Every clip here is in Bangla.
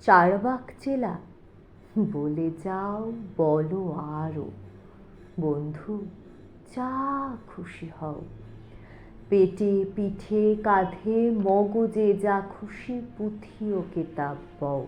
চারবাক চেলা। বলে যাও, বলো আরও বন্ধু, যা খুশি হও। পেটে পিঠে কাঁধে মগজে যা খুশি পুঁথি ও কেতাব বও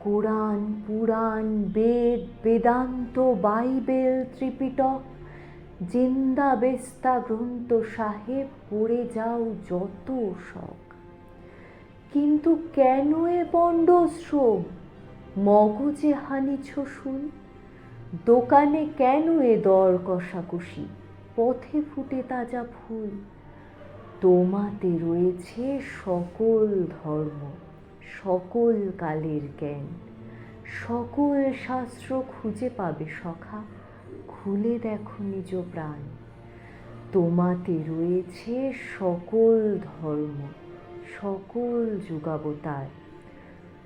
Quran, Purana, Veda, Vedanta, Bible, Tripitaka, Zend, Avesta, Granth, সাহেব, পড়ে যাও যত শখ। কিন্তু কেন এ বন্ড শ্রম? মগজে হানিছ শুন। দোকানে কেন এ দর কষাকষি? পথে ফুটে তাজা ফুল। তোমাতে রয়েছে সকল ধর্ম, সকল কালের জ্ঞান। সকল শাস্ত্র খুঁজে পাবে সখা, খুলে দেখো নিজ প্রাণ। তোমাতে রয়েছে সকল ধর্ম সকল যুগাবতার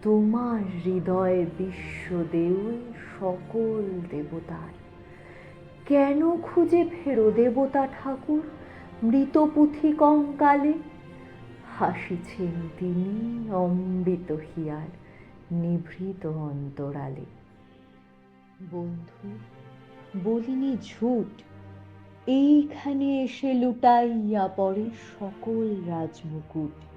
তোমার হৃদয়ে বিশ্বদেউল সকল দেবতার কেন খুঁজে ফেরো দেবতা ঠাকুর মৃত পুঁথি কঙ্কালে? হাসিছেন তিনি অমৃত হিয়ার নিভৃত অন্তরালে। বন্ধু, বলিনি ঝুট, এইখানে এসে লুটাইয়া পড়ে সকল রাজমুকুট।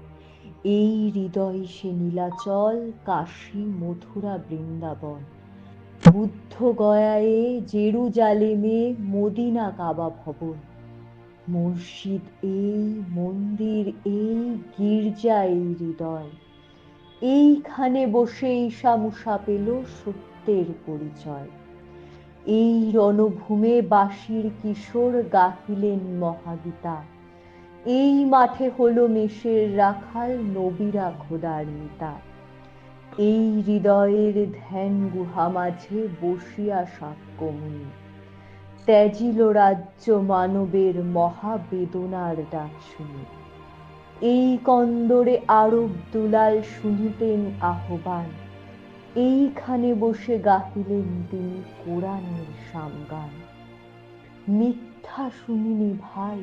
এই হৃদয় সে নীলাচল কাশী মথুরা বৃন্দাবন। বুদ্ধ গয়ায়ে জেরুজালেমে মদিনা কাবা ভবন। মসজিদ এই, মন্দির এই, গির্জা এই হৃদয়। এইখানে বসে ঈশামুষা পেল সত্যের পরিচয়। এই রণভূমে বাঁশির কিশোর গাহিলেন মহাগীতা। এই মাঠে হলো মেষের রাখাল নবীরা খোদার নেতা। এই হৃদয়ের ধ্যান গুহা মাঝে বসিয়া সাক্ষ্যমুনি ত্যাজিল রাজ্য মানবের মহাবেদনার ডাক শুনি। এই কন্দরে আরব দুলাল শুনিতেন আহ্বান। এইখানে বসে গাহিলেন তিনি কোরআনের সামগান। মিথ্যা শুনিনি ভাই